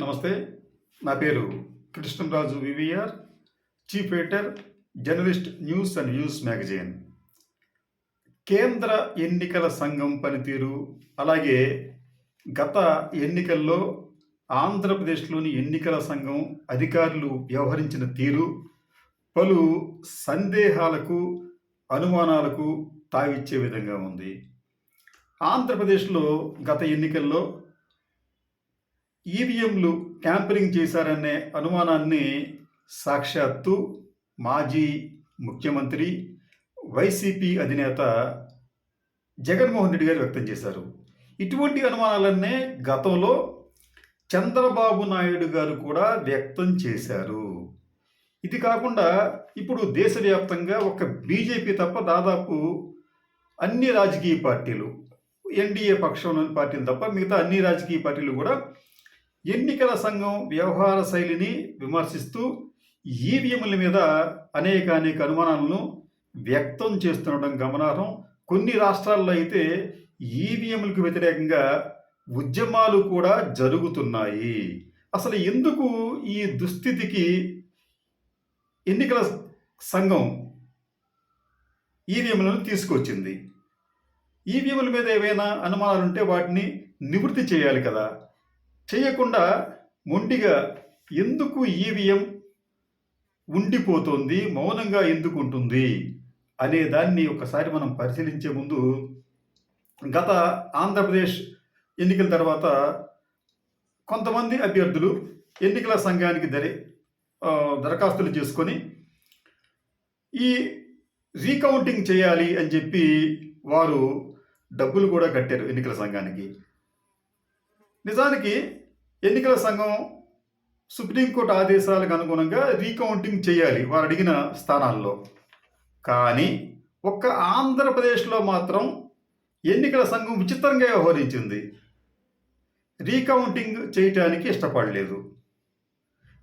నమస్తే నా పేరు Krishnaraju VVR chief editor journalist news and news magazine. కేంద్ర ఎన్నికల సంఘం పనితీరు అలాగే గత ఎన్నికల్లో ఆంధ్రప్రదేశ్లోని ఎన్నికల సంఘం అధికారులు వ్యవహరించిన తీరు పలు సందేహాలకు అనుమానాలకు తావిచ్చే విధంగా ఉంది. ఆంధ్రప్రదేశ్లో గత ఎన్నికల్లో ఈవీఎంలు ట్యాంపరింగ్ చేశారనే అనుమానాన్ని సాక్షాత్తు మాజీ ముఖ్యమంత్రి వైసీపీ అధినేత జగన్మోహన్ రెడ్డి గారు వ్యక్తం చేశారు. ఇటువంటి అనుమానాలన్నే గతంలో చంద్రబాబు నాయుడు గారు కూడా వ్యక్తం చేశారు. ఇది కాకుండా ఇప్పుడు దేశవ్యాప్తంగా ఒక బీజేపీ తప్ప దాదాపు అన్ని రాజకీయ పార్టీలు ఎన్డీఏ పక్షంలోని పార్టీలు తప్ప మిగతా అన్ని రాజకీయ పార్టీలు కూడా ఎన్నికల సంఘం వ్యవహార శైలిని విమర్శిస్తూ ఈవీఎంల మీద అనేక అనేక అనుమానాలను వ్యక్తం చేస్తుండడం గమనార్హం. కొన్ని రాష్ట్రాల్లో అయితే ఈవీఎంలకు వ్యతిరేకంగా ఉద్యమాలు కూడా జరుగుతున్నాయి. అసలు ఎందుకు ఈ దుస్థితికి ఎన్నికల సంఘం ఈవీఎంలను తీసుకొచ్చింది? ఈవీఎంల మీద ఏవైనా అనుమానాలు ఉంటే వాటిని నివృత్తి చేయాలి కదా. చేయకుండా మొండిగా ఎందుకు ఈవీఎం ఉండిపోతుంది? మౌనంగా ఎందుకు ఉంటుంది? అనే దాన్ని ఒకసారి మనం పరిశీలించే ముందు గత ఆంధ్రప్రదేశ్ ఎన్నికల తర్వాత కొంతమంది అభ్యర్థులు ఎన్నికల సంఘానికి దరి దరఖాస్తులు చేసుకొని ఈ రీకౌంటింగ్ చేయాలి అని చెప్పి వారు డబ్బులు కూడా కట్టారు ఎన్నికల సంఘానికి. నిజానికి ఎన్నికల సంఘం సుప్రీంకోర్టు ఆదేశాలకు అనుగుణంగా రీకౌంటింగ్ చేయాలి వారు అడిగిన స్థానాల్లో. కానీ ఒక్క ఆంధ్రప్రదేశ్లో మాత్రం ఎన్నికల సంఘం విచిత్రంగా వ్యవహరించింది. రీకౌంటింగ్ చేయటానికి ఇష్టపడలేదు.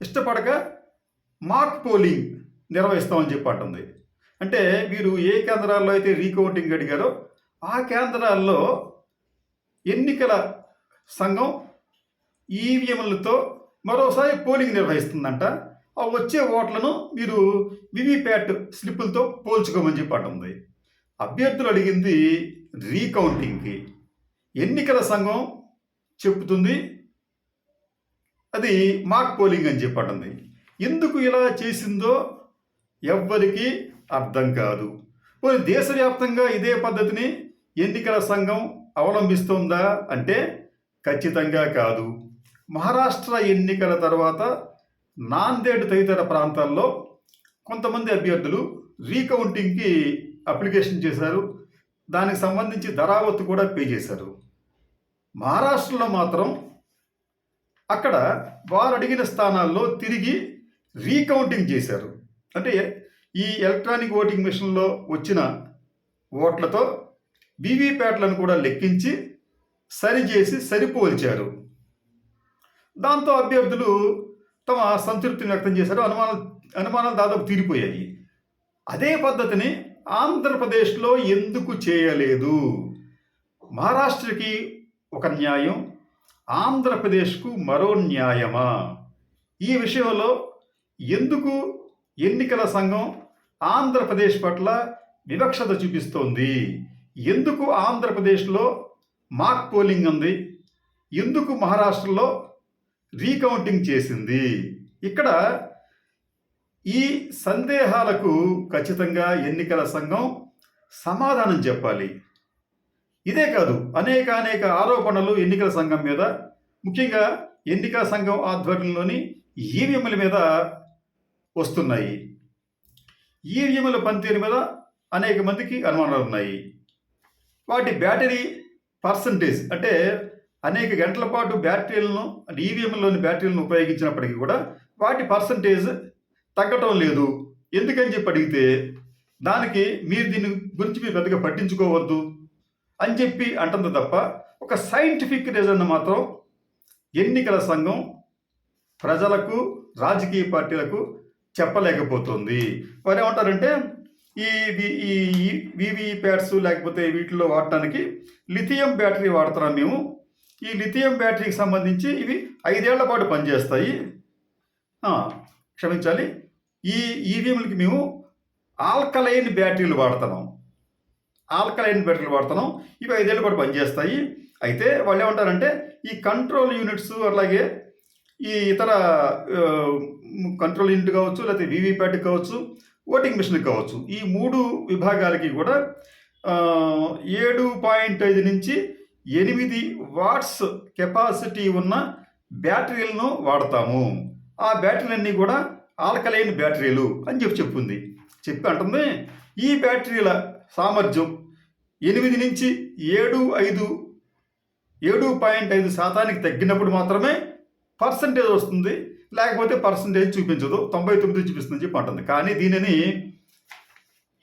ఇష్టపడక మాక్ పోలింగ్ నిర్వహిస్తామని చెప్పి అంటుంది. అంటే వీరు ఏ కేంద్రాల్లో అయితే రీకౌంటింగ్ అడిగారో ఆ కేంద్రాల్లో ఎన్నికల సంఘం ఈవీఎంలతో మరోసారి పోలింగ్ నిర్వహిస్తుందంట. ఆ వచ్చే ఓట్లను మీరు వివిప్యాట్ స్లిప్పులతో పోల్చుకోమని చెప్పి ఉంది. అభ్యర్థులు అడిగింది రీకౌంటింగ్కి. ఎన్నికల సంఘం చెప్తుంది అది మాక్ పోలింగ్ అని చెప్పండి ఎందుకు ఇలా చేసిందో ఎవ్వరికీ అర్థం కాదు. కొన్ని దేశవ్యాప్తంగా ఇదే పద్ధతిని ఎన్నికల సంఘం అవలంబిస్తుందా అంటే ఖచ్చితంగా కాదు. మహారాష్ట్ర ఎన్నికల తర్వాత నాందేడ్ తదితర ప్రాంతాల్లో కొంతమంది అభ్యర్థులు రీకౌంటింగ్కి అప్లికేషన్ చేశారు. దానికి సంబంధించి ధరావత్తు కూడా పే చేశారు. మహారాష్ట్రలో మాత్రం అక్కడ వారు అడిగిన స్థానాల్లో తిరిగి రీకౌంటింగ్ చేశారు. అంటే ఈ ఎలక్ట్రానిక్ ఓటింగ్ మిషన్లో వచ్చిన ఓట్లతో వీవీప్యాట్లను కూడా లెక్కించి సరిచేసి సరిపోల్చారు. దాంతో అభ్యర్థులు తమ సంతృప్తిని వ్యక్తం చేశారు. అనుమానాలు అనుమానాలు దాదాపు తీరిపోయాయి. అదే పద్ధతిని ఆంధ్రప్రదేశ్లో ఎందుకు చేయలేదు? మహారాష్ట్రకి ఒక న్యాయం ఆంధ్రప్రదేశ్కు మరో న్యాయమా? ఈ విషయంలో ఎందుకు ఎన్నికల సంఘం ఆంధ్రప్రదేశ్ పట్ల వివక్షత చూపిస్తోంది? ఎందుకు ఆంధ్రప్రదేశ్లో మాక్ పోలింగ్ ఉంది. ఎందుకు మహారాష్ట్రలో రీకౌంటింగ్ చేసింది? ఇక్కడ ఈ సందేహాలకు ఖచ్చితంగా ఎన్నికల సంఘం సమాధానం చెప్పాలి. ఇదే కాదు అనేక అనేక ఆరోపణలు ఎన్నికల సంఘం మీద ముఖ్యంగా ఎన్నికల సంఘం ఆధ్వర్యంలోని ఈవీఎంల మీద వస్తున్నాయి. ఈవీఎంల పనితీరు మీద అనేక మందికి అనుమానాలు ఉన్నాయి వాటి బ్యాటరీ పర్సంటేజ్ అంటే అనేక గంటల పాటు బ్యాటరీలను అంటే ఈవీఎంలోని బ్యాటరీలను ఉపయోగించినప్పటికీ కూడా వాటి పర్సంటేజ్ తగ్గటం లేదు. ఎందుకని చెప్పి అడిగితే దానికి మీరు దీని గురించి మీరు పెద్దగా పట్టించుకోవద్దు అని చెప్పి అంటుంది తప్ప ఒక సైంటిఫిక్ రీజన్ మాత్రం ఎన్నికల సంఘం ప్రజలకు రాజకీయ పార్టీలకు చెప్పలేకపోతుంది. వారు ఏమంటారంటే ఈ ఈ వివి ప్యాడ్స్ లేకపోతే వీటిలో వాడటానికి లిథియం బ్యాటరీ వాడుతున్నాం మేము? ఈ లిథియం బ్యాటరీకి సంబంధించి ఇవి ఐదేళ్ళ పాటు పనిచేస్తాయి. క్షమించాలి. ఈ ఈవీఎంలకి మేము ఆల్కలైన్ బ్యాటరీలు వాడుతున్నాం ఆల్కలైన్ బ్యాటరీలు వాడుతున్నాం ఇవి ఐదేళ్ళ పాటు పనిచేస్తాయి. అయితే వాళ్ళు ఏమంటారంటే ఈ కంట్రోల్ యూనిట్స్ అలాగే ఈ ఇతర కంట్రోల్ యూనిట్ కావచ్చు లేకపోతే వీవీప్యాట్ కావచ్చు ఓటింగ్ మిషన్ కావచ్చు. ఈ మూడు విభాగాలకి కూడా ఏడు పాయింట్ ఐదు నుంచి ఎనిమిది వాట్స్ కెపాసిటీ ఉన్న బ్యాటరీలను వాడతాము. ఆ బ్యాటరీలన్నీ కూడా ఆల్కలైన్ బ్యాటరీలు అని చెప్పి చెప్పుంది. చెప్పి అంటుంది ఈ బ్యాటరీల సామర్థ్యం ఎనిమిది నుంచి ఏడు ఐదు ఏడు పాయింట్ ఐదు శాతానికి తగ్గినప్పుడు మాత్రమే పర్సంటేజ్ వస్తుంది లేకపోతే పర్సంటేజ్ చూపించదు. తొంభై తొమ్మిది చూపిస్తుంది చెప్పి అంటుంది. కానీ దీనిని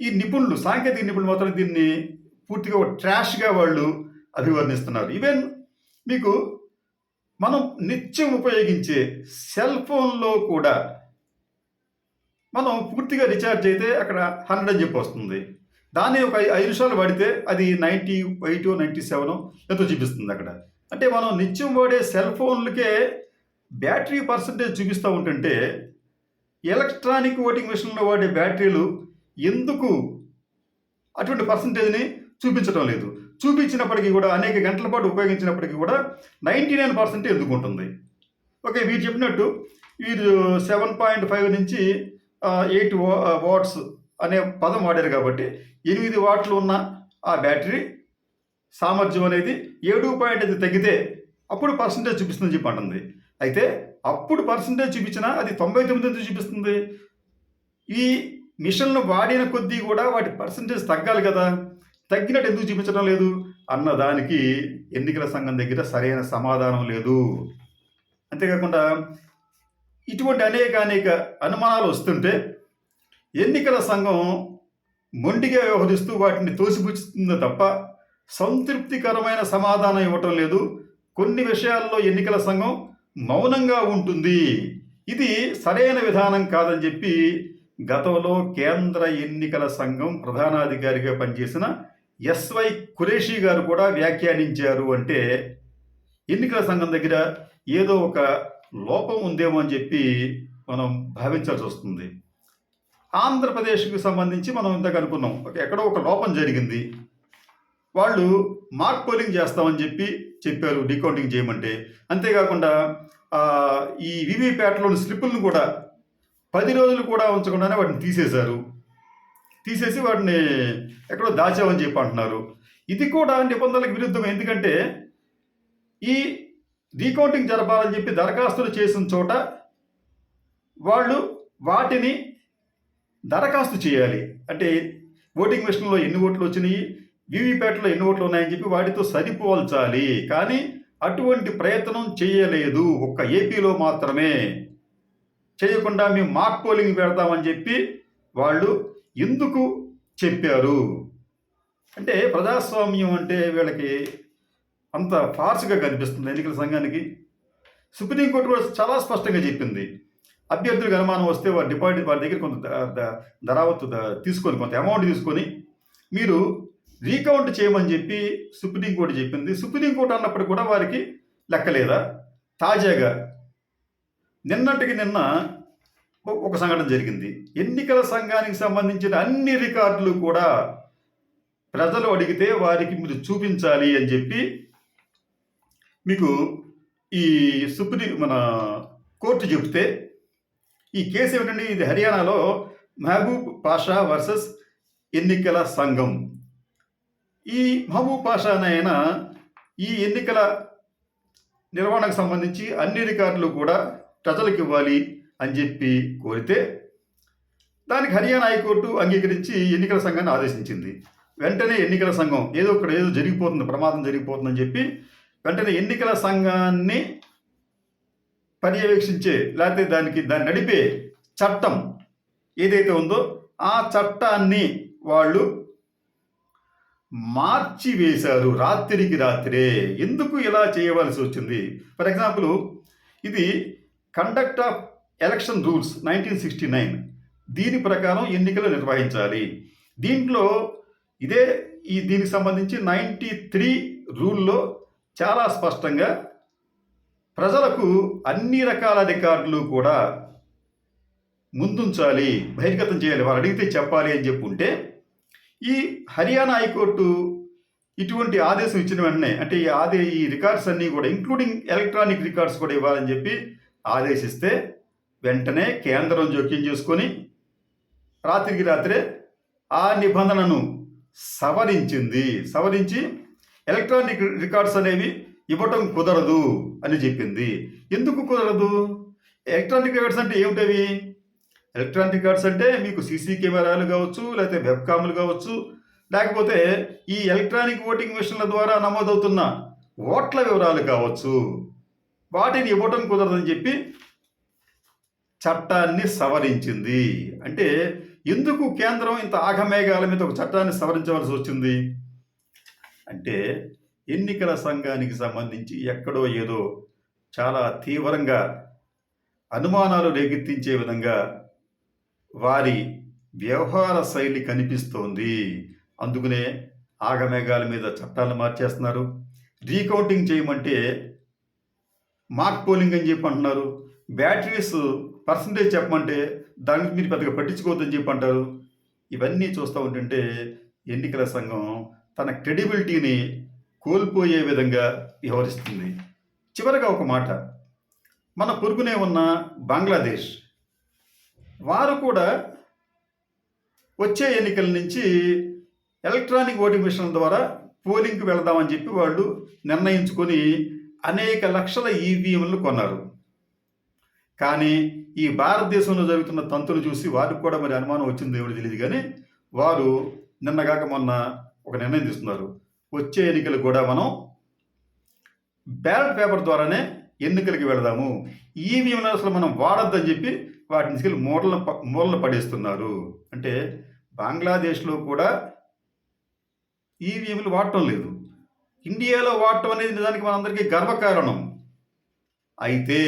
ఈ నిపుణులు సాంకేతిక నిపుణులు మాత్రం దీన్ని పూర్తిగా ఒక ట్రాష్గా వాళ్ళు అభివర్ణిస్తున్నారు. ఈవెన్ మీకు మనం నిత్యం ఉపయోగించే సెల్ ఫోన్లో కూడా మనం పూర్తిగా రీఛార్జ్ అయితే అక్కడ హండ్రెడ్ అని చెప్పి వస్తుంది. దాన్ని ఒక ఐ- ఐదు నిమిషాలు వాడితే అది నైంటీ ఎయిట్ నైంటీ సెవెన్ ఎంతో చూపిస్తుంది అక్కడ. అంటే మనం నిత్యం వాడే సెల్ ఫోన్లకే బ్యాటరీ పర్సంటేజ్ చూపిస్తూ ఉంటుంటే ఎలక్ట్రానిక్ ఓటింగ్ మిషన్లో వాడే బ్యాటరీలు ఎందుకు అటువంటి పర్సంటేజ్ని చూపించడం లేదు? చూపించినప్పటికీ కూడా అనేక గంటల పాటు ఉపయోగించినప్పటికీ కూడా నైంటీ నైన్ పర్సెంట్ ఎందుకు ఉంటుంది? ఓకే వీరు చెప్పినట్టు వీరు సెవెన్ పాయింట్ ఫైవ్ నుంచి ఎయిట్ వాట్స్ అనే పదం వాడారు కాబట్టి ఎనిమిది వాట్లు ఉన్న ఆ బ్యాటరీ సామర్థ్యం అనేది ఏడు పాయింట్ అయితే తగ్గితే అప్పుడు పర్సంటేజ్ చూపిస్తుందని చెప్పి అంటుంది. అయితే అప్పుడు పర్సంటేజ్ చూపించినా అది తొంభై తొమ్మిది చూపిస్తుంది? ఈ మిషన్లు వాడిన కొద్దీ కూడా వాటి పర్సంటేజ్ తగ్గాలి కదా. తగ్గినట్టు ఎందుకు చూపించడం లేదు? అన్న దానికి ఎన్నికల సంఘం దగ్గర సరైన సమాధానం లేదు. అంతేకాకుండా ఇటువంటి అనేక అనేక అనుమానాలు వస్తుంటే ఎన్నికల సంఘం మొండిగా వ్యవహరిస్తూ వాటిని తోసిపుచ్చుతుందో తప్ప సంతృప్తికరమైన సమాధానం ఇవ్వటం లేదు. కొన్ని విషయాల్లో ఎన్నికల సంఘం మౌనంగా ఉంటుంది. ఇది సరైన విధానం కాదని చెప్పి గతంలో కేంద్ర ఎన్నికల సంఘం ప్రధానాధికారిగా పనిచేసిన ఎస్వై ఖురేషి గారు కూడా వ్యాఖ్యానించారు అంటే ఎన్నికల సంఘం దగ్గర ఏదో ఒక లోపం ఉందేమో అని చెప్పి మనం భావించాల్సి వస్తుంది. ఆంధ్రప్రదేశ్కి సంబంధించి మనం ఇంతకు అనుకున్నాం. ఒక ఎక్కడో ఒక లోపం జరిగింది. వాళ్ళు మాక్ పోలింగ్ చేస్తామని చెప్పి చెప్పారు డీకౌంటింగ్ చేయమంటే. అంతేకాకుండా ఈ వివిప్యాట్లోని స్లిప్పులను కూడా పది రోజులు కూడా ఉంచకుండానే వాటిని తీసేశారు. తీసేసి వాటిని ఎక్కడో దాచామని చెప్పి అంటున్నారు. ఇది కూడా నిబంధనలకు విరుద్ధం ఎందుకంటే ఈ రీకౌంటింగ్ జరపాలని చెప్పి దరఖాస్తులు చేసిన చోట వాళ్ళు వాటిని దరఖాస్తు చేయాలి. అంటే ఓటింగ్ మిషన్లో ఎన్ని ఓట్లు వచ్చినాయి వీవీప్యాట్లో ఎన్ని ఓట్లు ఉన్నాయని చెప్పి వాటితో సరిపోల్చాలి. కానీ అటువంటి ప్రయత్నం చేయలేదు. ఒక్క ఏపీలో మాత్రమే. చేయకుండా మేము మాక్ పోలింగ్ పెడతామని చెప్పి వాళ్ళు ఎందుకు చెప్పారు? అంటే ప్రజాస్వామ్యం అంటే వీళ్ళకి అంత ఫార్స్గా కనిపిస్తుంది ఎన్నికల సంఘానికి. సుప్రీంకోర్టు కూడా చాలా స్పష్టంగా చెప్పింది. అభ్యర్థులకు అనుమానం వస్తే వారి డిపాజిట్ వారి దగ్గర కొంత ధరావత్తు తీసుకొని కొంత అమౌంట్ తీసుకొని మీరు రీకౌంట్ చేయమని చెప్పి సుప్రీంకోర్టు చెప్పింది. సుప్రీంకోర్టు అన్నప్పుడు కూడా వారికి లెక్కలేదా? తాజాగా నిన్నటికి నిన్న ఒక సంఘటన జరిగింది. ఎన్నికల సంఘానికి సంబంధించిన అన్ని రికార్డులు కూడా ప్రజలు అడిగితే వారికి మీరు చూపించాలి అని చెప్పి మీకు ఈ సుప్రీం మన కోర్టు చెబితే ఈ కేసు ఏమిటండి? ఇది హర్యానాలో మహబూబ్ పాషా వర్సెస్ ఎన్నికల సంఘం. ఈ మహబూబ్ పాషా ఈ ఎన్నికల నిర్వహణకు సంబంధించి అన్ని రికార్డులు కూడా ప్రజలకు ఇవ్వాలి అని చెప్పి కోరితే దానికి హర్యానా హైకోర్టు అంగీకరించి ఎన్నికల సంఘాన్ని ఆదేశించింది. వెంటనే ఎన్నికల సంఘం ఏదో ఇక్కడ ఏదో జరిగిపోతుంది ప్రమాదం జరిగిపోతుందని చెప్పి వెంటనే ఎన్నికల సంఘాన్ని పర్యవేక్షించే లేకపోతే దానికి దాన్ని నడిపే చట్టం ఏదైతే ఉందో ఆ చట్టాన్ని వాళ్ళు మార్చి వేశారు రాత్రికి రాత్రే. ఎందుకు ఇలా చేయవలసి వచ్చింది? ఫర్ ఎగ్జాంపుల్ ఇది conduct of election rules nineteen sixty nine దీని ప్రకారం ఎన్నికలు నిర్వహించాలి. దీంట్లో ఇదే ఈ దీనికి సంబంధించి నైంటీ త్రీ రూల్లో చాలా స్పష్టంగా ప్రజలకు అన్ని రకాల రికార్డులు కూడా ముందుంచాలి బహిర్గతం చేయాలి. వారు అడిగితే చెప్పాలి అని చెప్పుంటే ఉంటే ఈ హర్యానా హైకోర్టు ఇటువంటి ఆదేశం ఇచ్చిన వెంటనే అంటే ఈ ఆదే ఈ రికార్డ్స్ అన్నీ కూడా ఇంక్లూడింగ్ ఎలక్ట్రానిక్ రికార్డ్స్ కూడా ఇవ్వాలని చెప్పి ఆదేశిస్తే వెంటనే కేంద్రం జోక్యం చేసుకొని రాత్రికి రాత్రే ఆ నిబంధనను సవరించింది. సవరించి ఎలక్ట్రానిక్ రికార్డ్స్ అనేవి ఇవ్వటం కుదరదు అని చెప్పింది. ఎందుకు కుదరదు? ఎలక్ట్రానిక్ రికార్డ్స్ అంటే ఏమిటవి? ఎలక్ట్రానిక్ రికార్డ్స్ అంటే మీకు సీసీ కెమెరాలు కావచ్చు లేకపోతే వెబ్ కామ్లు కావచ్చు. లేకపోతే ఈ ఎలక్ట్రానిక్ ఓటింగ్ మిషన్ల ద్వారా నమోదవుతున్న ఓట్ల వివరాలు కావచ్చు. వాటిని ఇవ్వటం కుదరదని చెప్పి చట్టాన్ని సవరించింది. అంటే ఎందుకు కేంద్రం ఇంత ఆగమేఘాల మీద ఒక చట్టాన్ని సవరించవలసి వచ్చింది? అంటే ఎన్నికల సంఘానికి సంబంధించి ఎక్కడో ఏదో చాలా తీవ్రంగా అనుమానాలు రేకెత్తించే విధంగా వారి వ్యవహార శైలి కనిపిస్తోంది. అందుకనే ఆగమేఘాల మీద చట్టాలు మార్చేస్తున్నారు. రీకౌంటింగ్ చేయమంటే మాక్ పోలింగ్ అని చెప్పి అంటున్నారు. బ్యాటరీస్ పర్సంటేజ్ చెప్పమంటే దానికి మీరు పెద్దగా పట్టించుకోవద్దని చెప్పి అంటారు. ఇవన్నీ చూస్తూ ఉంటుంటే ఎన్నికల సంఘం తన క్రెడిబిలిటీని కోల్పోయే విధంగా వ్యవహరిస్తుంది. చివరగా ఒక మాట. మన పొరుగునే ఉన్న బంగ్లాదేశ్. వారు కూడా వచ్చే ఎన్నికల నుంచి ఎలక్ట్రానిక్ ఓటింగ్ మిషన్ల ద్వారా పోలింగ్కి వెళదామని చెప్పి వాళ్ళు నిర్ణయించుకొని అనేక లక్షల ఈవీఎంలు కొన్నారు. కానీ ఈ భారతదేశంలో జరుగుతున్న తంతులు చూసి వారికి కూడా మరి అనుమానం వచ్చింది ఏమిటి తెలియదు కానీ వారు నిన్నగాక మొన్న ఒక నిర్ణయం తీసుకున్నారు. వచ్చే ఎన్నికలు కూడా మనం బ్యాలెట్ పేపర్ ద్వారానే ఎన్నికలకి వెళదాము. ఈవీఎంలు అసలు మనం వాడొద్దని చెప్పి వాటిని తీసుకెళ్ళి మూలన మూలన పడేస్తున్నారు. అంటే బంగ్లాదేశ్లో కూడా ఈవీఎంలు వాడటం లేదు. ఇండియాలో వాడటం అనేది నిజానికి మనందరికీ గర్వకారణం. అయితే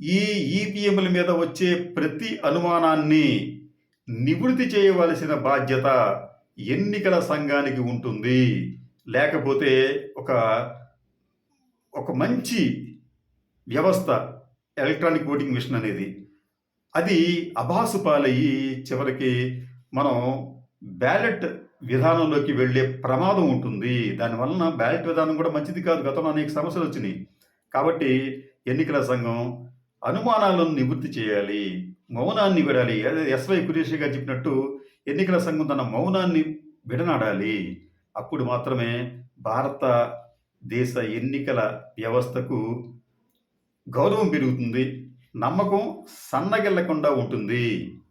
ఈ ఈవీఎంల మీద వచ్చే ప్రతి అనుమానాన్ని నివృత్తి చేయవలసిన బాధ్యత ఎన్నికల సంఘానికి ఉంటుంది. లేకపోతే ఒక ఒక మంచి వ్యవస్థ ఎలక్ట్రానిక్ ఓటింగ్ మిషన్ అనేది అది అభాసు పాలయ్యి చివరికి మనం బ్యాలెట్ విధానంలోకి వెళ్ళే ప్రమాదం ఉంటుంది. దానివలన బ్యాలెట్ విధానం కూడా మంచిది కాదు. గతంలో అనేక సమస్యలు వచ్చినాయి. కాబట్టి ఎన్నికల సంఘం అనుమానాలను నివృత్తి చేయాలి. మౌనాన్ని విడాలి. అదే ఎస్వై కురేషి గారు చెప్పినట్టు ఎన్నికల సంఘం తన మౌనాన్ని విడనాడాలి. అప్పుడు మాత్రమే భారత దేశ ఎన్నికల వ్యవస్థకు గౌరవం పెరుగుతుంది. నమ్మకం సన్నగిల్లకుండా ఉంటుంది.